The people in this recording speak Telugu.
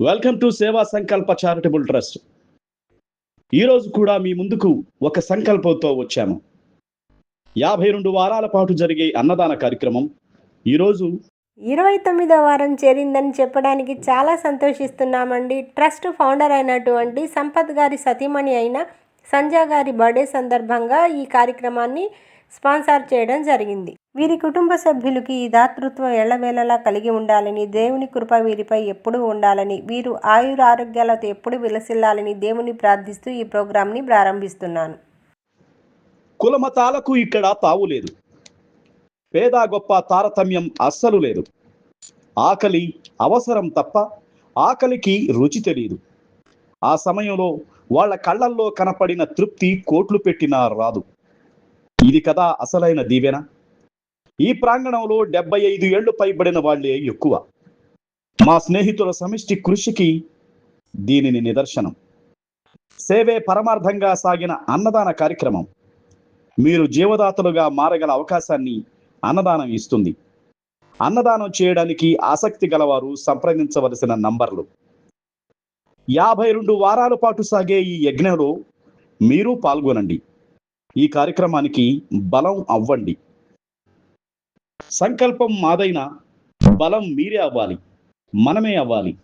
వెల్కమ్ టు సేవా సంకల్ప చారిటబుల్ ట్రస్ట్ ఈరోజు కూడా మీ ముందుకు ఒక సంకల్పంతో వచ్చాము. యాభై రెండు వారాల పాటు జరిగే అన్నదాన కార్యక్రమం ఈరోజు ఇరవై తొమ్మిదో వారం చేరిందని చెప్పడానికి చాలా సంతోషిస్తున్నామండి. ట్రస్ట్ ఫౌండర్ అయినటువంటి సంపత్ గారి సతీమణి అయిన సంజయ్ గారి బర్త్డే సందర్భంగా ఈ కార్యక్రమాన్ని స్పాన్సర్ చేయడం జరిగింది. వీరి కుటుంబ సభ్యులకి ఈ దాతృత్వం ఎళ్ళవేళలా కలిగి ఉండాలని దేవుని కృప వీరిపై ఎప్పుడూ ఉండాలని వీరు ఆయుర ఆరోగ్యాలతో ఎప్పుడు విలసిల్లాలని దేవుని ప్రార్థిస్తూ ఈ ప్రోగ్రాంని ప్రారంభిస్తున్నాను. కులమతాలకు ఇక్కడ తావు లేదు. పేద గొప్ప తారతమ్యం అస్సలు లేదు. ఆకలి అవసరం తప్ప ఆకలికి రుచి తెలియదు ఆ సమయంలో వాళ్ళ కళ్ళల్లో కనపడిన తృప్తి కోట్లు పెట్టినా రాదు. ఇది కదా అసలైన దీవెన. ఈ ప్రాంగణంలో డెబ్బై ఐదు ఏళ్ళు పైబడిన వాళ్ళే ఎక్కువ. మా స్నేహితుల సమిష్టి కృషికి దీనిని నిదర్శనం. సేవే పరమార్థంగా సాగిన అన్నదాన కార్యక్రమం. మీరు జీవదాతలుగా మారగల అవకాశాన్ని అన్నదానం ఇస్తుంది. అన్నదానం చేయడానికి ఆసక్తి గలవారు సంప్రదించవలసిన నంబర్లు. యాభై రెండు వారాల పాటు సాగే ఈ యజ్ఞంలో మీరు పాల్గొనండి. ఈ కార్యక్రమానికి బలం అవ్వండి. సంకల్పం మాదైన బలం మీరే అవ్వాలి. మనమే అవ్వాలి.